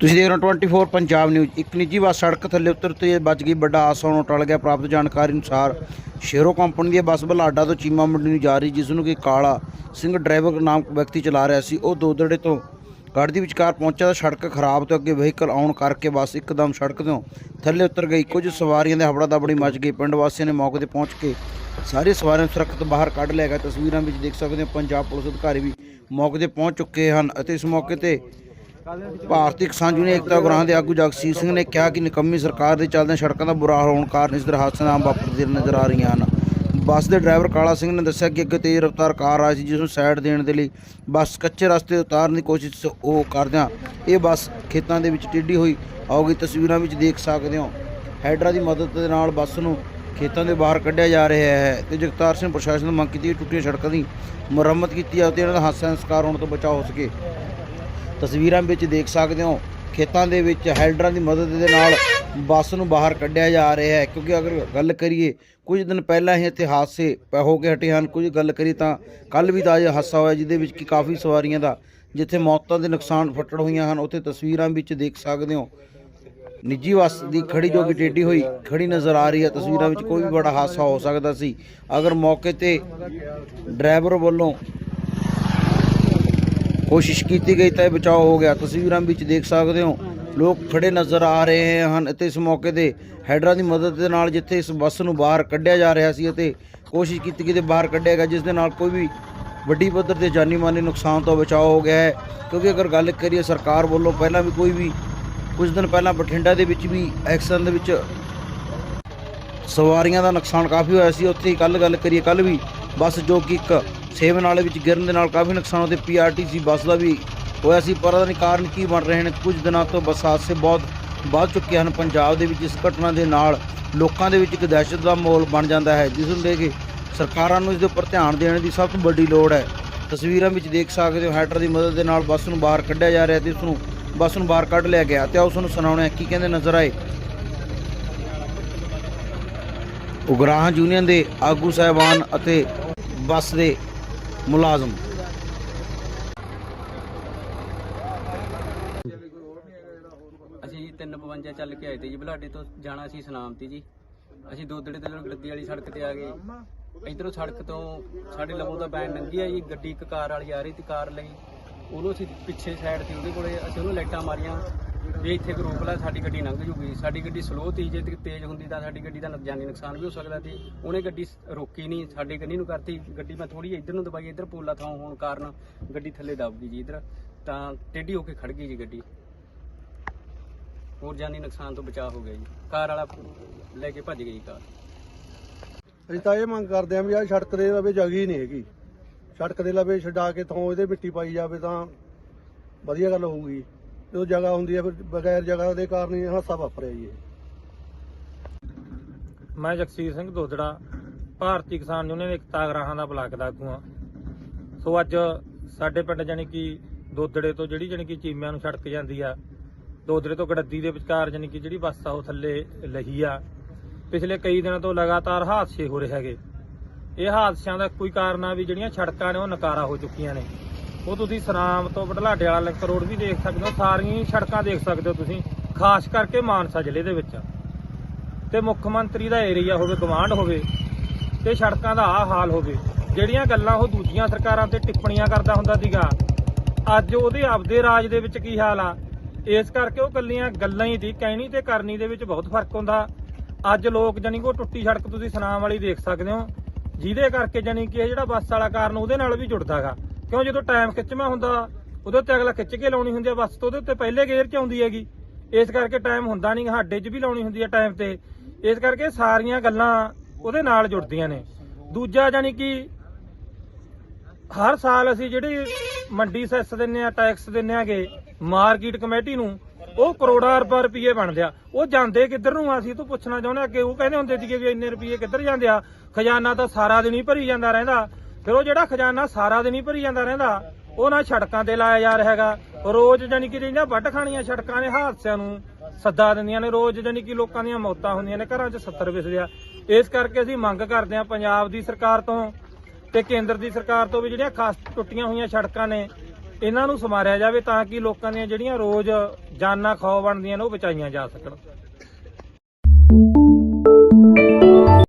ਤੁਸੀਂ ਦੇਖ ਰਹੇ ਹੋ 24 ਪੰਜਾਬ ਨਿਊਜ਼ ਇੱਕ ਨਿੱਜੀ ਬੱਸ ਸੜਕ ਥੱਲੇ ਉਤਰ ਤੇ ਬਚ ਗਈ, ਵੱਡਾ ਹਾਦਸਾ ਹੋਣੋਂ ਟਲ ਗਿਆ। ਪ੍ਰਾਪਤ ਜਾਣਕਾਰੀ ਅਨੁਸਾਰ ਸ਼ੇਰੋ ਕੰਪਨੀ ਦੀ ਬੱਸ ਬਲਾਡਾ ਤੋਂ ਚੀਮਾ ਮੰਡੀ ਨੂੰ ਜਾ ਰਹੀ, ਜਿਸ ਨੂੰ ਕਿ ਕਾਲਾ ਸਿੰਘ ਡਰਾਈਵਰ ਨਾਮ ਵਿਅਕਤੀ ਚਲਾ ਰਿਹਾ ਸੀ। ਉਹ ਦੋਦੜੇ ਤੋਂ ਗੜ ਦੀ ਵਿਚਕਾਰ ਪਹੁੰਚਿਆ ਤਾਂ ਸੜਕ ਖਰਾਬ ਤੋਂ ਅੱਗੇ ਵਹੀਕਲ ਆਉਣ ਕਰਕੇ ਬੱਸ ਇੱਕਦਮ ਸੜਕ ਤੋਂ ਥੱਲੇ ਉਤਰ ਗਈ। ਕੁਝ ਸਵਾਰੀਆਂ ਦੇ ਹਬੜਾ ਦਬੜੀ ਮਚ ਗਈ। ਪਿੰਡ ਵਾਸੀਆਂ ਨੇ ਮੌਕੇ ਤੇ ਪਹੁੰਚ ਕੇ ਸਾਰੀ ਸਵਾਰੀਆਂ ਨੂੰ ਸੁਰੱਖਿਅਤ ਬਾਹਰ ਕੱਢ ਲਿਆ ਗਿਆ। ਤਸਵੀਰਾਂ ਵਿੱਚ ਦੇਖ ਸਕਦੇ ਹੋ, ਪੰਜਾਬ ਪੁਲਿਸ ਅਧਿਕਾਰੀ ਵੀ ਮੌਕੇ ਤੇ ਪਹੁੰਚ ਚੁੱਕੇ ਹਨ ਅਤੇ ਇਸ ਮੌਕੇ ਤੇ ਭਾਰਤੀ ਕਿਸਾਨ ਯੂਨੀਅਨ ਏਕਤਾ ਗੁਰਾਂ ਦੇ ਆਗੂ ਜਗਸੀਰ ਸਿੰਘ ਨੇ ਕਿਹਾ ਕਿ ਨਿਕੰਮੀ ਸਰਕਾਰ ਦੇ ਚੱਲਦਿਆਂ ਸੜਕਾਂ ਦਾ ਬੁਰਾ ਹਾਲ ਹੋਣ ਕਾਰਨ ਇਸ ਤਰ੍ਹਾਂ ਹਾਦਸੇ ਆਮ ਵਾਪਰਦੇ ਨਜ਼ਰ ਆ ਰਹੀਆਂ ਹਨ। ਬੱਸ ਦੇ ਡਰਾਈਵਰ ਕਾਲਾ ਸਿੰਘ ਨੇ ਦੱਸਿਆ ਕਿ ਅੱਗੇ ਤੇਜ਼ ਰਫ਼ਤਾਰ ਕਾਰ ਆਈ ਸੀ, ਜਿਸ ਨੂੰ ਸਾਈਡ ਦੇਣ ਦੇ ਲਈ ਬੱਸ ਕੱਚੇ ਰਸਤੇ ਉਤਾਰਨ ਦੀ ਕੋਸ਼ਿਸ਼ ਉਹ ਕਰਦਿਆਂ ਇਹ ਬੱਸ ਖੇਤਾਂ ਦੇ ਵਿੱਚ ਟਿੱਡੀ ਹੋਈ। ਆਉਗੀ ਤਸਵੀਰਾਂ ਵਿੱਚ ਦੇਖ ਸਕਦੇ ਹੋ। ਹੈਡਰਾ ਦੀ ਮਦਦ ਦੇ ਨਾਲ ਬੱਸ ਨੂੰ ਖੇਤਾਂ ਦੇ ਬਾਹਰ ਕੱਢਿਆ ਜਾ ਰਿਹਾ ਹੈ ਤੇ ਜਗਤਾਰ ਸਿੰਘ ਪ੍ਰਸ਼ਾਸਨ ਨੂੰ ਮੰਗ ਕੀਤੀ ਹੈ ਕਿ ਟੁੱਟੀਆਂ ਸੜਕਾਂ ਦੀ ਮੁਰੰਮਤ ਕੀਤੀ ਜਾਵੇ ਤੇ ਇਹਨਾਂ ਦਾ ਹਾਦਸਾ ਦਾ ਸ਼ਿਕਾਰ ਹੋਣ ਤੋਂ ਬਚਾਅ ਹੋ ਸਕੇ। ਤਸਵੀਰਾਂ ਵਿੱਚ ਦੇਖ ਸਕਦੇ ਹੋ, ਖੇਤਾਂ ਦੇ ਵਿੱਚ ਹੈਲਡਰਾਂ ਦੀ ਮਦਦ ਦੇ ਨਾਲ ਬੱਸ ਨੂੰ ਬਾਹਰ ਕੱਢਿਆ ਜਾ ਰਿਹਾ ਹੈ। ਕਿਉਂਕਿ ਅਗਰ ਗੱਲ ਕਰੀਏ, ਕੁਝ ਦਿਨ ਪਹਿਲਾਂ ਹੀ ਇੱਥੇ ਹਾਦਸੇ ਪ- ਹੋ ਕੇ ਹਟੇ ਹਨ। ਕੁਝ ਗੱਲ ਕਰੀ ਤਾਂ ਕੱਲ ਵੀ ਤਾਜ਼ਾ ਹਾਦਸਾ ਹੋਇਆ, ਜਿਹਦੇ ਵਿੱਚ ਕਿ ਕਾਫੀ ਸਵਾਰੀਆਂ ਦਾ, ਜਿੱਥੇ ਮੌਤਾਂ ਦੇ ਨੁਕਸਾਨ ਫੱਟੜ ਹੋਈਆਂ ਹਨ। ਉੱਥੇ ਤਸਵੀਰਾਂ ਵਿੱਚ ਦੇਖ ਸਕਦੇ ਹੋ, ਨਿੱਜੀ ਬੱਸ ਦੀ ਖੜੀ ਜੋ ਕਿ ਟੇਢੀ ਹੋਈ ਖੜੀ ਨਜ਼ਰ ਆ ਰਹੀ ਹੈ। ਤਸਵੀਰਾਂ ਵਿੱਚ ਕੋਈ ਵੀ ਬੜਾ ਹਾਦਸਾ ਹੋ ਸਕਦਾ ਸੀ। ਅਗਰ ਮੌਕੇ ਤੇ ਡਰਾਈਵਰ ਵੱਲੋਂ ਕੋਸ਼ਿਸ਼ ਕੀਤੀ ਗਈ ਤਾਂ ਇਹ ਬਚਾਅ ਹੋ ਗਿਆ। ਤਸਵੀਰਾਂ ਵਿੱਚ ਦੇਖ ਸਕਦੇ ਹੋ, ਲੋਕ ਖੜੇ ਨਜ਼ਰ ਆ ਰਹੇ ਹਨ ਅਤੇ ਇਸ ਮੌਕੇ ਤੇ ਹੈਡਰਾਂ ਦੀ ਮਦਦ ਦੇ ਨਾਲ ਜਿੱਥੇ ਇਸ ਬੱਸ ਨੂੰ ਬਾਹਰ ਕੱਢਿਆ ਜਾ ਰਿਹਾ ਸੀ ਅਤੇ ਕੋਸ਼ਿਸ਼ ਕੀਤੀ ਗਈ ਤੇ ਬਾਹਰ ਕੱਢਿਆ ਗਿਆ, ਜਿਸ ਦੇ ਨਾਲ ਕੋਈ ਵੀ ਵੱਡੀ ਪੱਧਰ ਤੇ ਜਾਨੀ ਮਾਨੀ ਨੁਕਸਾਨ ਤੋਂ ਬਚਾਅ ਹੋ ਗਿਆ ਹੈ। ਕਿਉਂਕਿ ਅਗਰ ਗੱਲ ਕਰੀਏ ਸਰਕਾਰ ਵੱਲੋਂ ਪਹਿਲਾਂ ਵੀ ਕੋਈ ਵੀ, ਕੁਝ ਦਿਨ ਪਹਿਲਾਂ ਬਠਿੰਡਾ ਦੇ ਵਿੱਚ ਵੀ ਐਕਸੀਡੈਂਟ ਦੇ ਵਿੱਚ ਸਵਾਰੀਆਂ ਦਾ ਨੁਕਸਾਨ ਕਾਫੀ ਹੋਇਆ ਸੀ। ਉੱਥੇ ਹੀ ਕੱਲ ਗੱਲ ਕਰੀਏ ਕੱਲ ਵੀ ਬੱਸ ਜੋ ਕਿ ਇੱਕ ਸੇਵ ਨਾਲੇ ਵਿੱਚ ਗਿਰਨ ਦੇ ਨਾਲ ਕਾਫੀ ਨੁਕਸਾਨ ਉਹਦੇ ਪੀਆਰਟੀਸੀ ਬੱਸ ਦਾ ਵੀ ਹੋਇਆ ਸੀ, ਪਰ ਉਹਦਾ ਕਾਰਨ ਕੀ ਬਣ ਰਹੇ ਨੇ? ਕੁਝ ਦਿਨਾਂ ਤੋਂ ਬੱਸ ਹਾਦਸੇ ਬਹੁਤ ਵੱਧ ਚੁੱਕੇ ਹਨ। ਪੰਜਾਬ ਦੇ ਵਿੱਚ ਇਸ ਘਟਨਾ ਦੇ ਨਾਲ ਲੋਕਾਂ ਦੇ ਵਿੱਚ ਇੱਕ ਦਹਿਸ਼ਤ ਦਾ ਮਾਹੌਲ ਬਣ ਜਾਂਦਾ ਹੈ, ਜਿਸ ਨੂੰ ਲੈ ਕੇ ਸਰਕਾਰਾਂ ਨੂੰ ਇਸ ਦੇ ਉੱਪਰ ਧਿਆਨ ਦੇਣ ਦੀ ਸਭ ਤੋਂ ਵੱਡੀ ਲੋੜ ਹੈ। ਤਸਵੀਰਾਂ ਵਿੱਚ ਦੇਖ ਸਕਦੇ ਹੋ ਹੈਟਰ ਦੀ ਮਦਦ ਦੇ ਨਾਲ ਬੱਸ ਨੂੰ ਬਾਹਰ ਕੱਢਿਆ ਜਾ ਰਿਹਾ ਤੇ ਉਸ ਨੂੰ, ਬੱਸ ਨੂੰ ਬਾਹਰ ਕੱਢ ਲਿਆ ਗਿਆ ਤੇ ਆਓ ਤੁਹਾਨੂੰ ਸੁਣਾਉਣਾ ਕੀ ਕਹਿੰਦੇ ਨਜ਼ਰ ਆਏ। ਉਗਰਾਹਾਂ ਯੂਨੀਅਨ ਦੇ ਆਗੂ ਸਾਹਿਬਾਨ ਅਤੇ ਬੱਸ ਦੇ ਮੁਲਾਜ਼ਮ। ਅਸੀਂ 352 ਚੱਲ ਕੇ ਆਏ ਤੇ ਜੀ, ਬਲਾਡੇ ਤੋਂ ਜਾਣਾ ਸੀ ਸਨਾਮਤੀ ਜੀ। ਅਸੀਂ ਦੋਦੜੇ ਤੋਂ ਗੱਦੀ ਵਾਲੀ ਸੜਕ ਤੇ ਆ ਗਏ। ਇਧਰੋਂ ਸੜਕ ਤੋਂ ਸਾਡੇ ਲਵੋਂ ਦਾ ਬੈਨ ਲੰਘੀ ਆ ਜੀ, ਗੱਡੀ ਇੱਕ ਕਾਰ ਵਾਲੀ ਆ ਰਹੀ ਤੇ ਕਾਰ ਲਈ। ਉਹਨੂੰ ਅਸੀਂ ਪਿੱਛੇ ਸਾਈਡ ਤੇ ਉਹਦੇ ਕੋਲੇ, ਅਸੀਂ ਉਹਨੂੰ ਲਾਈਟਾਂ ਮਾਰੀਆਂ। ਵੀ ਇੱਥੇ ਕੋਈ ਰੋਕ ਲਾ ਸਾਡੀ ਗੱਡੀ ਲੰਘ ਜੂਗੀ, ਸਾਡੀ ਗੱਡੀ ਸਲੋ ਤੀ, ਜੇ ਤੇਜ਼ ਹੁੰਦੀ ਤਾਂ ਸਾਡੀ ਗੱਡੀ ਦਾ ਜਾਨੀ ਨੁਕਸਾਨ ਵੀ ਹੋ ਸਕਦਾ ਸੀ। ਉਹਨੇ ਗੱਡੀ ਰੋਕੀ ਨਹੀਂ ਸਾਡੀ ਗੱਡੀ ਨੂੰ ਕਰਤੀ। ਗੱਡੀ ਮੈਂ ਥੋੜੀ ਇੱਧਰ ਨੂੰ ਦਬਾਈ, ਇੱਧਰ ਪੋਲਾ ਥਾਂ ਹੋਣ ਕਾਰਨ ਗੱਡੀ ਥੱਲੇ ਦਬ ਗਈ ਜੀ ਇੱਧਰ। ਤਾਂ ਟੇਢੀ ਹੋ ਕੇ ਖੜ ਗਈ ਜੀ ਗੱਡੀ। ਹੋਰ ਜਾਨੀ ਨੁਕਸਾਨ ਤੋਂ ਬਚਾਅ ਹੋ ਗਿਆ ਜੀ। ਕਾਰ ਵਾਲਾ ਲੈ ਕੇ ਭੱਜ ਗਈ ਕਾਰ। ਅਸੀਂ ਤਾਂ ਇਹ ਮੰਗ ਕਰਦੇ ਆਂ ਵੀ ਆ ਸੜਕ ਦੇ ਲਵੇ ਜਗ੍ਹਾ ਹੀ ਨਹੀਂ ਹੈਗੀ। ਸੜਕ ਦੇ ਲਵੇ ਛਡਾ ਕੇ ਥੋਂ ਇਹਦੇ ਮਿੱਟੀ ਪਾਈ ਜਾਵੇ ਤਾਂ ਵਧੀਆ ਗੱਲ ਹੋਊਗੀ। ਜਦੋਂ ਜਗ੍ਹਾ ਹੁੰਦੀ ਹੈ ਫਿਰ ਬਗੈਰ ਜਗ੍ਹਾ ਦੇ ਕਾਰਨ ਹੀ ਹਾਸਾ ਵਾਪਰਿਆ ਜੀ ਇਹ। ਮੈਂ ਜਗਸੀਰ ਸਿੰਘ ਦੋਦੜਾ ਭਾਰਤੀ ਕਿਸਾਨ ਯੂਨੀਅਨ ਏਕਤਾ ਗਰਾਹਾਂ ਦਾ ਬਲਾਕ ਦਾ ਆਗੂ ਹਾਂ। ਸੋ ਅੱਜ ਸਾਡੇ ਪਿੰਡ ਜਾਨੀ ਕਿ ਦੋਦੜੇ ਤੋਂ ਜਿਹੜੀ ਜਾਨੀ ਕਿ ਚੀਮਿਆਂ ਨੂੰ ਛੜਕ ਜਾਂਦੀ ਆ ਦੋਦੜੇ ਤੋਂ ਗੜੱਦੀ ਦੇ ਵਿਚਕਾਰ ਜਾਨੀ ਕਿ ਜਿਹੜੀ ਬੱਸ ਆ ਉਹ ਥੱਲੇ ਲਹੀ ਆ। ਪਿਛਲੇ ਕਈ ਦਿਨਾਂ ਤੋਂ ਲਗਾਤਾਰ ਹਾਦਸੇ ਹੋ ਰਹੇ ਹੈਗੇ। ਇਹ ਹਾਦਸਿਆਂ ਦਾ ਕੋਈ ਕਾਰਨ ਆ ਵੀ ਜਿਹੜੀਆਂ ਸੜਕਾਂ ਨੇ ਉਹ ਨਕਾਰਾ ਹੋ ਚੁੱਕੀਆਂ ਨੇ। ਉਹ ਤੁਸੀਂ ਸਨਾਮ ਤੋਂ ਬਢਲਾਡੇ ਵਾਲਾ ਲਿੰਕ ਰੋਡ ਵੀ ਦੇਖ ਸਕਦੇ ਹੋ। ਸਾਰੀਆਂ ਹੀ ਸੜਕਾਂ ਦੇਖ ਸਕਦੇ ਹੋ ਤੁਸੀਂ। ਖਾਸ ਕਰਕੇ ਮਾਨਸਾ ਜ਼ਿਲ੍ਹੇ ਦੇ ਵਿੱਚ। ਤੇ ਮੁੱਖ ਮੰਤਰੀ ਦਾ ਏਰੀਆ ਹੋਵੇ ਕਮਾਂਡ ਹੋਵੇ, ਤੇ ਸੜਕਾਂ ਦਾ ਆ ਹਾਲ ਹੋਵੇ। ਜਿਹੜੀਆਂ ਗੱਲਾਂ ਉਹ ਦੂਜੀਆਂ ਸਰਕਾਰਾਂ ਤੇ ਟਿੱਪਣੀਆਂ ਕਰਦਾ ਹੁੰਦਾ ਸੀਗਾ। ਅੱਜ ਉਹਦੇ ਆਪਦੇ ਰਾਜ ਦੇ ਵਿੱਚ ਕੀ ਹਾਲ ਆ? ਇਸ ਕਰਕੇ ਉਹ ਕੱਲੀਆਂ ਗੱਲਾਂ ਹੀ ਸੀ। ਕਹਿਣੀ ਤੇ ਕਰਨੀ ਦੇ ਵਿੱਚ ਬਹੁਤ ਫ਼ਰਕ ਹੁੰਦਾ। ਅੱਜ ਲੋਕ ਜਾਨੀ ਕਿ ਉਹ ਟੁੱਟੀ ਸੜਕ ਤੁਸੀਂ ਸਨਾਮ ਵਾਲੀ ਦੇਖ ਸਕਦੇ ਹੋ। ਜਿਹਦੇ ਕਰਕੇ ਜਾਨੀ ਕਿ ਇਹ ਜਿਹੜਾ ਬੱਸ ਵਾਲਾ ਕਾਰਨ ਉਹਦੇ ਨਾਲ ਵੀ ਜੁੜਦਾਗਾ। ਕਿਉਂ ਜਦੋਂ ਟਾਈਮ ਖਿੱਚਵਾਂ ਹੁੰਦਾ, ਉਹਦੇ ਉੱਤੇ ਅਗਲਾ ਖਿੱਚ ਕੇ ਲਾਉਣੀ ਹੁੰਦੀ ਆ, ਬੱਸ ਉਹਦੇ ਉੱਤੇ ਪਹਿਲੇ ਗੇਅਰ 'ਚ ਆਉਂਦੀ ਹੈਗੀ। ਇਸ ਕਰਕੇ ਟਾਈਮ ਹੁੰਦਾ ਨਹੀਂ ਸਾਡੇ 'ਚ ਵੀ ਲਾਉਣੀ ਹੁੰਦੀ ਹੈ ਟਾਈਮ ਤੇ। ਇਸ ਕਰਕੇ ਸਾਰੀਆਂ ਗੱਲਾਂ ਉਹਦੇ ਨਾਲ ਜੁੜਦੀਆਂ ਨੇ। ਦੂਜਾ ਜਾਨੀ ਕਿ ਹਰ ਸਾਲ ਅਸੀਂ ਜਿਹੜੀ ਮੰਡੀ ਸੈਸ ਦਿੰਨੇ ਆ ਟੈਕਸ ਦਿੰਨੇ ਆਗੇ ਮਾਰਕੀਟ ਕਮੇਟੀ ਨੂੰ, ਉਹ ਕਰੋੜਾਂ ਰੁਪਏ ਰੁਪਏ ਬਣਦੇ ਆ। ਉਹ ਜਾਂਦੇ ਕਿੱਧਰ ਨੂੰ ਅਸੀਂ ਤੋਂ ਪੁੱਛਣਾ ਚਾਹੁੰਦੇ ਆ ਕਿ ਉਹ ਕਹਿੰਦੇ ਹੁੰਦੇ ਸੀਗੇ ਵੀ ਇੰਨੇ ਰੁਪਏ ਕਿੱਧਰ ਜਾਂਦੇ ਆ? ਖਜ਼ਾਨਾ ਤਾਂ ਸਾਰਾ ਦਿਨ ਹੀ ਭਰੀ ਜਾਂਦਾ ਰਹਿੰਦਾ। ਫਿਰ ਉਹ ਜਿਹੜਾ ਖਜ਼ਾਨਾ ਸਾਰਾ ਦਿਨ ਹੀ ਭਰੀ ਜਾਂਦਾ ਰਹਿੰਦਾ, ਉਹ ਨਾ ਸੜਕਾਂ ਤੇ ਲਾਇਆ ਜਾ ਰਿਹਾ ਹੈਗਾ। ਰੋਜ਼ ਜਾਨੀ ਕਿ ਜਿਹੜੀਆਂ ਵੱਢ ਖਾਣੀਆਂ ਸੜਕਾਂ ਨੇ ਹਾਦਸਿਆਂ ਨੂੰ, ਸੱਦਾ ਦਿੰਦੀਆਂ ਨੇ, ਰੋਜ਼ ਜਾਨੀ ਕਿ ਲੋਕਾਂ ਦੀਆਂ ਮੌਤਾਂ ਹੁੰਦੀਆਂ ਨੇ, ਘਰਾਂ 'ਚ 70 ਵਿਸਦੇ ਆ। ਇਸ ਕਰਕੇ ਅਸੀਂ ਮੰਗ ਕਰਦੇ ਆ ਪੰਜਾਬ ਦੀ ਸਰਕਾਰ ਤੋਂ ਤੇ ਕੇਂਦਰ ਦੀ ਸਰਕਾਰ ਤੋਂ ਵੀ ਜਿਹੜੀਆਂ ਖਾਸ ਟੁੱਟੀਆਂ ਹੋਈਆਂ ਸੜਕਾਂ ਨੇ, ਇਹਨਾਂ ਨੂੰ ਸਮਾਰਿਆ ਜਾਵੇ ਤਾਂ ਕਿ ਲੋਕਾਂ ਦੀਆਂ ਜਿਹੜੀਆਂ ਰੋਜ਼ ਜਾਨਾਂ ਖੌ ਬਣਦੀਆਂ ਨੇ, ਉਹ ਬਚਾਈਆਂ ਜਾ ਸਕਣ।